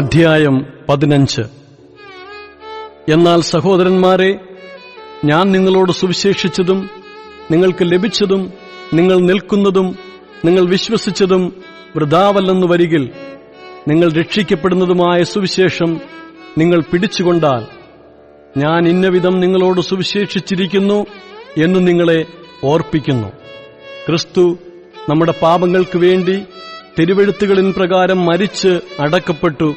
അധ്യായം പതിനഞ്ച്. എന്നാൽ സഹോദരന്മാരെ ഞാൻ നിങ്ങളോട് സുവിശേഷിച്ചതും നിങ്ങൾക്ക് ലഭിച്ചതും നിങ്ങൾ നിൽക്കുന്നതും നിങ്ങൾ വിശ്വസിച്ചതും വൃതാവല്ലെന്നു വരികിൽ നിങ്ങൾ രക്ഷിക്കപ്പെടുന്നതുമായ സുവിശേഷം നിങ്ങൾ പിടിച്ചുകൊണ്ടാൽ. ഞാൻ ഇന്നവിധം നിങ്ങളോട് സുവിശേഷിച്ചിരിക്കുന്നു എന്ന് നിങ്ങളെ ഓർപ്പിക്കുന്നു. ക്രിസ്തു നമ്മുടെ പാപങ്ങൾക്ക് വേണ്ടി തിരുവെഴുത്തുകളിൻ പ്രകാരം മരിച്ച് അടക്കപ്പെട്ടു.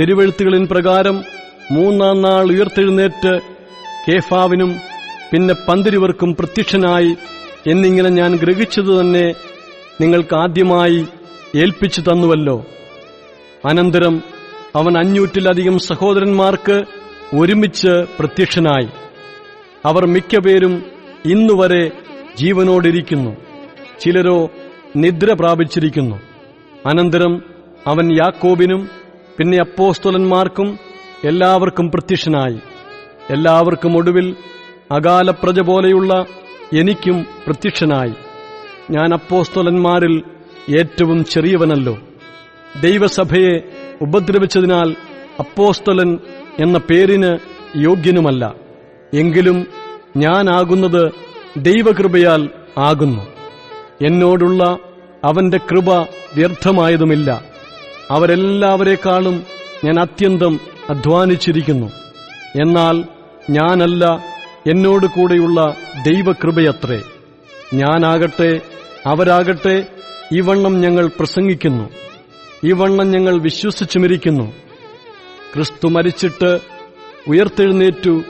തിരുവെഴുത്തുകളിൻ പ്രകാരം മൂന്നാം നാൾ ഉയർത്തെഴുന്നേറ്റ് കേഫാവിനും പിന്നെ പന്തിരുവർക്കും പ്രത്യക്ഷനായി എന്നിങ്ങനെ ഞാൻ ഗ്രഹിച്ചതു തന്നെ നിങ്ങൾക്ക് ആദ്യമായി ഏൽപ്പിച്ചു തന്നുവല്ലോ. അനന്തരം അവൻ അഞ്ഞൂറ്റിലധികം സഹോദരന്മാർക്ക് ഒരുമിച്ച് പ്രത്യക്ഷനായി. അവർ മിക്ക പേരും ഇന്നുവരെ ജീവനോടിരിക്കുന്നു. ചിലരോ നിദ്ര പ്രാപിച്ചിരിക്കുന്നു. അനന്തരം അവൻ യാക്കോബിനും പിന്നെ അപ്പോസ്തലന്മാർക്കും എല്ലാവർക്കും പ്രത്യക്ഷനായി. എല്ലാവർക്കും ഒടുവിൽ അകാലപ്രജ പോലെയുള്ള എനിക്കും പ്രത്യക്ഷനായി. ഞാൻ അപ്പോസ്തലന്മാരിൽ ഏറ്റവും ചെറിയവനല്ലോ. ദൈവസഭയെ ഉപദ്രവിച്ചതിനാൽ അപ്പോസ്തലൻ എന്ന പേരിന് യോഗ്യനുമല്ല. എങ്കിലും ഞാനാകുന്നത് ദൈവകൃപയാൽ ആകുന്നു. എന്നോടുള്ള അവന്റെ കൃപ വ്യർത്ഥമായതുമില്ല. അവരെല്ലാവരെക്കാളും ഞാൻ അത്യന്തം അധ്വാനിച്ചിരിക്കുന്നു. എന്നാൽ ഞാനല്ല എന്നോട് കൂടെയുള്ള ദൈവകൃപയത്രേ. ഞാനാകട്ടെ അവരാകട്ടെ വണ്ണം ഞങ്ങൾ പ്രസംഗിക്കുന്നു. ഈ വണ്ണം ഞങ്ങൾ വിശ്വസിച്ചുമിരിക്കുന്നു. ക്രിസ്തു മരിച്ചിട്ട് ഉയർത്തെഴുന്നേറ്റു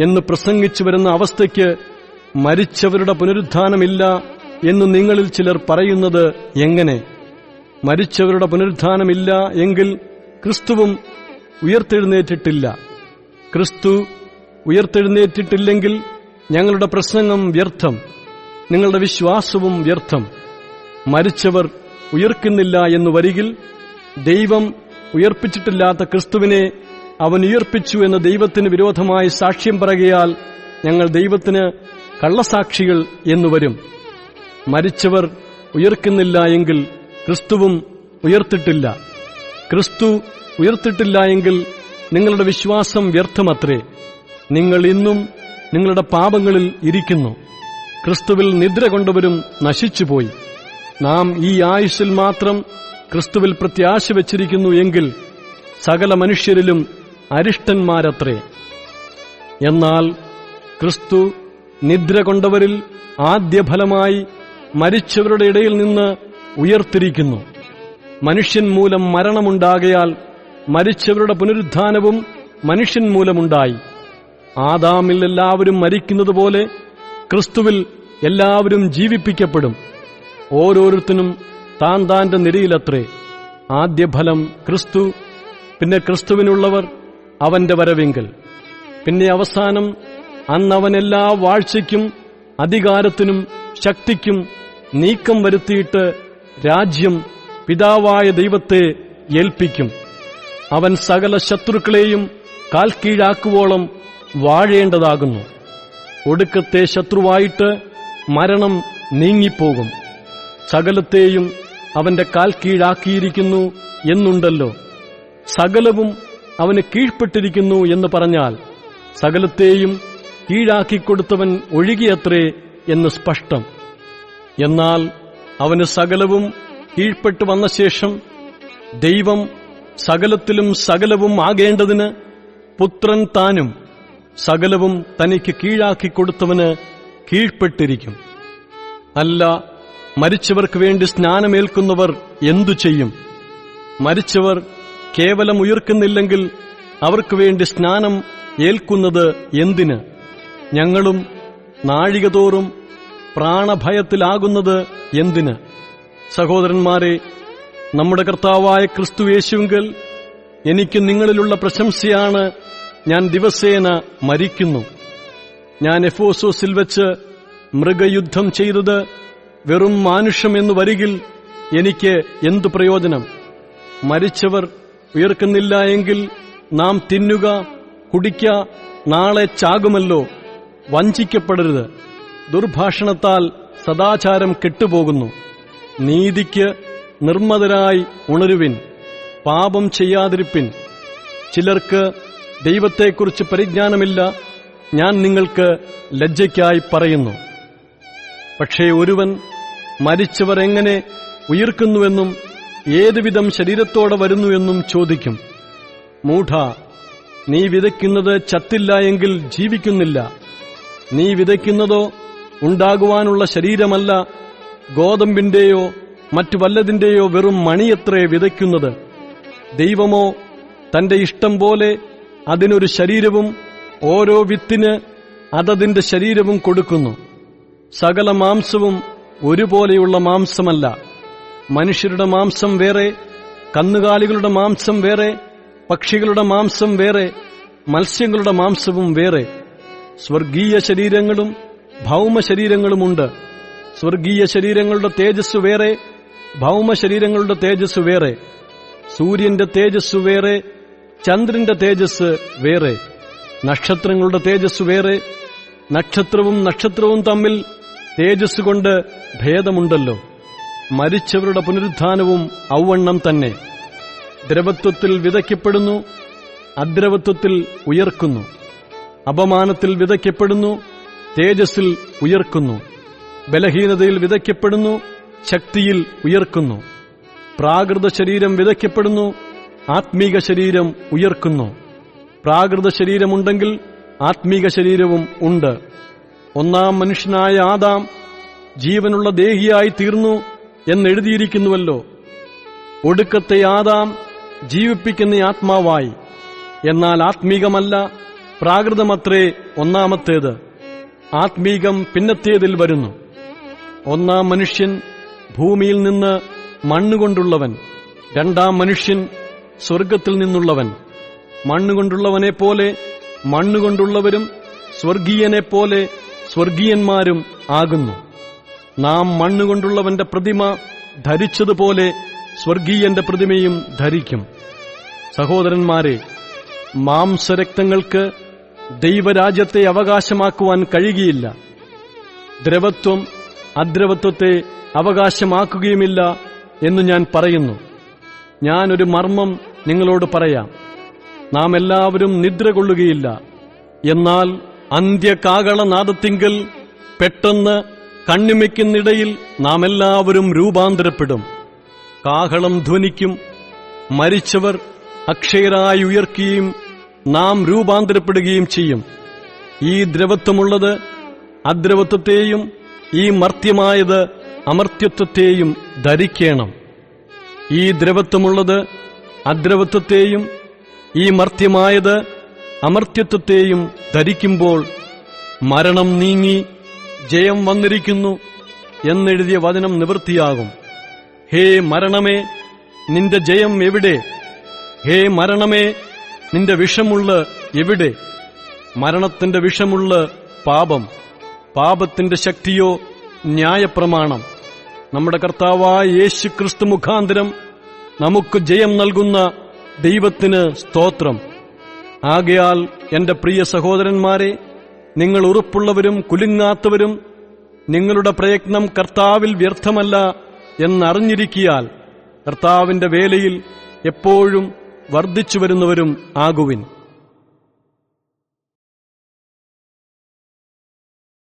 എന്ന് പ്രസംഗിച്ചു വരുന്ന അവസ്ഥയ്ക്ക് മരിച്ചവരുടെ പുനരുദ്ധാനമില്ല എന്ന് നിങ്ങളിൽ ചിലർ പറയുന്നത് എങ്ങനെ? മരിച്ചവരുടെ പുനരുദ്ധാനമില്ല എങ്കിൽ ക്രിസ്തുവും ഉയർത്തെഴുന്നേറ്റിട്ടില്ല. ക്രിസ്തു ഉയർത്തെഴുന്നേറ്റിട്ടില്ലെങ്കിൽ ഞങ്ങളുടെ പ്രസംഗം വ്യർത്ഥം നിങ്ങളുടെ വിശ്വാസവും വ്യർത്ഥം. മരിച്ചവർ ഉയർക്കുന്നില്ല എന്ന് വരികിൽ ദൈവം ഉയർപ്പിച്ചിട്ടില്ലാത്ത ക്രിസ്തുവിനെ അവൻ ഉയർപ്പിച്ചു എന്ന ദൈവത്തിന് വിരോധമായി സാക്ഷ്യം പറയുകയാൽ ഞങ്ങൾ ദൈവത്തിന് കള്ളസാക്ഷികൾ എന്നു വരും. മരിച്ചവർ ഉയർക്കുന്നില്ല എങ്കിൽ ക്രിസ്തുവും ഉയർത്തിട്ടില്ല. ക്രിസ്തു ഉയർത്തിട്ടില്ല എങ്കിൽ നിങ്ങളുടെ വിശ്വാസം വ്യർത്ഥമത്രേ. നിങ്ങൾ ഇന്നും നിങ്ങളുടെ പാപങ്ങളിൽ ഇരിക്കുന്നു. ക്രിസ്തുവിൽ നിദ്ര കൊണ്ടവരും നശിച്ചുപോയി. നാം ഈ ആയുസ്സിൽ മാത്രം ക്രിസ്തുവിൽ പ്രത്യാശ വച്ചിരിക്കുന്നു എങ്കിൽ സകല മനുഷ്യരിലും അരിഷ്ടന്മാരത്രേ. എന്നാൽ ക്രിസ്തു നിദ്ര കൊണ്ടവരിൽ ആദ്യഫലമായി മരിച്ചവരുടെ ഇടയിൽ നിന്ന് ഉയർത്തിരിക്കുന്നു. മനുഷ്യൻ മൂലം മരണമുണ്ടാകയാൽ മരിച്ചവരുടെ പുനരുദ്ധാനവും മനുഷ്യൻ മൂലമുണ്ടായി. ആദാമിൽ എല്ലാവരും മരിക്കുന്നത് പോലെ ക്രിസ്തുവിൽ എല്ലാവരും ജീവിപ്പിക്കപ്പെടും. ഓരോരുത്തനും താൻ താന്റെ നിരയിലത്രേ. ആദ്യഫലം ക്രിസ്തു പിന്നെ ക്രിസ്തുവിനുള്ളവർ അവന്റെ വരവെങ്കിൽ. പിന്നെ അവസാനം അന്നവൻ എല്ലാ വാഴ്ചയ്ക്കും അധികാരത്തിനും ശക്തിക്കും നീക്കം വരുത്തിയിട്ട് രാജ്യം പിതാവായ ദൈവത്തെ ഏൽപ്പിക്കും. അവൻ സകല ശത്രുക്കളെയും കാൽക്കീഴാക്കുവോളം വാഴേണ്ടതാകുന്നു. ഒടുക്കത്തെ ശത്രുവായിട്ട് മരണം നീങ്ങിപ്പോകും. സകലത്തെയും അവന്റെ കാൽ കീഴാക്കിയിരിക്കുന്നു എന്നുണ്ടല്ലോ. സകലവും അവന് കീഴ്പ്പെട്ടിരിക്കുന്നു എന്ന് പറഞ്ഞാൽ സകലത്തെയും കീഴാക്കിക്കൊടുത്തവൻ ഒഴുകിയത്രേ എന്ന് സ്പഷ്ടം. എന്നാൽ അവന് സകലവും കീഴ്പ്പെട്ടു വന്ന ശേഷം ദൈവം സകലത്തിലും സകലവും ആകേണ്ടതിന് പുത്രൻ താനും സകലവും തനിക്ക് കീഴാക്കി കൊടുത്തവന് കീഴ്പ്പെട്ടിരിക്കും. അല്ല മരിച്ചവർക്ക് വേണ്ടി സ്നാനമേൽക്കുന്നവർ എന്തു ചെയ്യും? മരിച്ചവർ കേവലം ഉയർക്കുന്നില്ലെങ്കിൽ അവർക്ക് വേണ്ടി സ്നാനം ഏൽക്കുന്നത് എന്തിന്? ഞങ്ങളും നാഴികതോറും പ്രാണഭയത്തിലാകുന്നത് എന്തിന്? സഹോദരന്മാരെ നമ്മുടെ കർത്താവായ ക്രിസ്തു യേശുവിങ്കൽ എനിക്ക് നിങ്ങളിലുള്ള പ്രശംസയാണ് ഞാൻ ദിവസേന മരിക്കുന്നു. ഞാൻ എഫോസോസിൽ വെച്ച് മൃഗയുദ്ധം ചെയ്തത് വെറും മാനുഷ്യമെന്നു വരികിൽ എനിക്ക് എന്തു പ്രയോജനം? മരിച്ചവർ ഉയർക്കുന്നില്ല എങ്കിൽ നാം തിന്നുക കുടിക്ക നാളെ ചാകുമല്ലോ വഞ്ചിക്കപ്പെടരുത്. ദുർഭാഷണത്താൽ സദാചാരം കെട്ടുപോകുന്നു. നീതിക്ക് നിർമ്മതരായി ഉണരുവിൻ പാപം ചെയ്യാതിരിപ്പിൻ. ചിലർക്ക് ദൈവത്തെക്കുറിച്ച് പരിജ്ഞാനമില്ല ഞാൻ നിങ്ങൾക്ക് ലജ്ജയ്ക്കായി പറയുന്നു. പക്ഷേ ഒരുവൻ മരിച്ചവർ എങ്ങനെ ഉയർക്കുന്നുവെന്നും ഏതുവിധം ശരീരത്തോടെ വരുന്നുവെന്നും ചോദിക്കും. മൂഢ നീ വിതയ്ക്കുന്നത് ചത്തില്ല എങ്കിൽ ജീവിക്കുന്നില്ല. നീ വിതയ്ക്കുന്നതോ ഉണ്ടാകുവാനുള്ള ശരീരമല്ല ഗോതമ്പിന്റെയോ മറ്റു വല്ലതിന്റെയോ വെറും മണിയത്രേ വിതയ്ക്കുന്നത്. ദൈവമോ തന്റെ ഇഷ്ടം പോലെ അതിനൊരു ശരീരവും ഓരോ വിത്തിന് അതതിന്റെ ശരീരവും കൊടുക്കുന്നു. സകല മാംസവും ഒരുപോലെയുള്ള മാംസമല്ല. മനുഷ്യരുടെ മാംസം വേറെ കന്നുകാലികളുടെ മാംസം വേറെ പക്ഷികളുടെ മാംസം വേറെ മത്സ്യങ്ങളുടെ മാംസവും വേറെ. സ്വർഗീയ ശരീരങ്ങളും ഭൗമ ശരീരങ്ങളുമുണ്ട് സ്വർഗീയ ശരീരങ്ങളുടെ തേജസ് വേറെ ഭൗമശരീരങ്ങളുടെ തേജസ് വേറെ. സൂര്യന്റെ തേജസ് വേറെ ചന്ദ്രന്റെ തേജസ് വേറെ. നക്ഷത്രങ്ങളുടെ തേജസ് വേറെ നക്ഷത്രവും നക്ഷത്രവും തമ്മിൽ തേജസ് കൊണ്ട് ഭേദമുണ്ടല്ലോ. മരിച്ചവരുടെ പുനരുത്ഥാനവും ഔവണ്ണം തന്നെ. ദ്രവത്വത്തിൽ വിതയ്ക്കപ്പെടുന്നു അദ്രവത്വത്തിൽ ഉയർക്കുന്നു. അപമാനത്തിൽ വിതയ്ക്കപ്പെടുന്നു തേജസ്സിൽ ഉയർക്കുന്നു. ബലഹീനതയിൽ വിതയ്ക്കപ്പെടുന്നു ശക്തിയിൽ ഉയർക്കുന്നു. പ്രാകൃത ശരീരം വിതയ്ക്കപ്പെടുന്നു ആത്മീക ശരീരം ഉയർക്കുന്നു. പ്രാകൃത ശരീരമുണ്ടെങ്കിൽ ആത്മീക ശരീരവും ഉണ്ട്. ഒന്നാം മനുഷ്യനായ ആദാം ജീവനുള്ള ദേഹിയായി തീർന്നു എന്നെഴുതിയിരിക്കുന്നുവല്ലോ. ഒടുക്കത്തെ ആദാം ജീവിപ്പിക്കുന്ന ആത്മാവായി. എന്നാൽ ആത്മീകമല്ല പ്രാകൃതമത്രേ ഒന്നാമത്തേത്. ആത്മീകം പിന്നത്തേതിൽ വരുന്നു. ഒന്നാം മനുഷ്യൻ ഭൂമിയിൽ നിന്ന് മണ്ണുകൊണ്ടുള്ളവൻ. രണ്ടാം മനുഷ്യൻ സ്വർഗത്തിൽ നിന്നുള്ളവൻ. മണ്ണുകൊണ്ടുള്ളവനെപ്പോലെ മണ്ണുകൊണ്ടുള്ളവരും സ്വർഗീയനെപ്പോലെ സ്വർഗീയന്മാരും ആകുന്നു. നാം മണ്ണുകൊണ്ടുള്ളവന്റെ പ്രതിമ ധരിച്ചതുപോലെ സ്വർഗീയന്റെ പ്രതിമയും ധരിക്കും. സഹോദരന്മാരെ മാംസരക്തങ്ങൾക്ക് ദൈവരാജ്യത്തെ അവകാശമാക്കുവാൻ കഴിയുകയില്ല. ദ്രവത്വം അദ്രവത്വത്തെ അവകാശമാക്കുകയുമില്ല എന്ന് ഞാൻ പറയുന്നു. ഞാനൊരു മർമ്മം നിങ്ങളോട് പറയാം. നാം എല്ലാവരും നിദ്ര കൊള്ളുകയില്ല. എന്നാൽ അന്ത്യകാകളനാദത്തിങ്കൽ പെട്ടെന്ന് കണ്ണിമയ്ക്കുന്നിടയിൽ നാം എല്ലാവരും രൂപാന്തരപ്പെടും. കാഹളം ധ്വനിക്കും മരിച്ചവർ അക്ഷയരായി ഉയർക്കുകയും നാം രൂപാന്തരപ്പെടുകയും ചെയ്യും. ഈ ദ്രവത്വമുള്ളത് അദ്രവത്വത്തെയും ഈ മർത്യമായത് അമർത്യത്വത്തെയും ധരിക്കണം. ഈ ദ്രവത്വമുള്ളത് അദ്രവത്വത്തെയും ഈ മർത്യമായത് അമർത്യത്വത്തെയും ധരിക്കുമ്പോൾ മരണം നീങ്ങി ജയം വന്നിരിക്കുന്നു എന്നെഴുതിയ വചനം നിവൃത്തിയാകും. ഹേ മരണമേ നിന്റെ ജയം എവിടെ? ഹേ മരണമേ നിന്റെ വിഷമുള്ള എവിടെ? മരണത്തിന്റെ വിഷമുള്ള പാപം. പാപത്തിന്റെ ശക്തിയോ ന്യായപ്രമാണം. നമ്മുടെ കർത്താവായ യേശു ക്രിസ്തു മുഖാന്തരം നമുക്ക് ജയം നൽകുന്ന ദൈവത്തിന് സ്തോത്രം. ആകയാൽ എന്റെ പ്രിയ സഹോദരന്മാരെ നിങ്ങൾ ഉറപ്പുള്ളവരും കുലുങ്ങാത്തവരും നിങ്ങളുടെ പ്രയത്നം കർത്താവിൽ വ്യർത്ഥമല്ല എന്നറിഞ്ഞിരിക്കിയാൽ കർത്താവിന്റെ വേലയിൽ എപ്പോഴും വർദ്ധിച്ചു വരുന്നവരും ആകുവിൻ.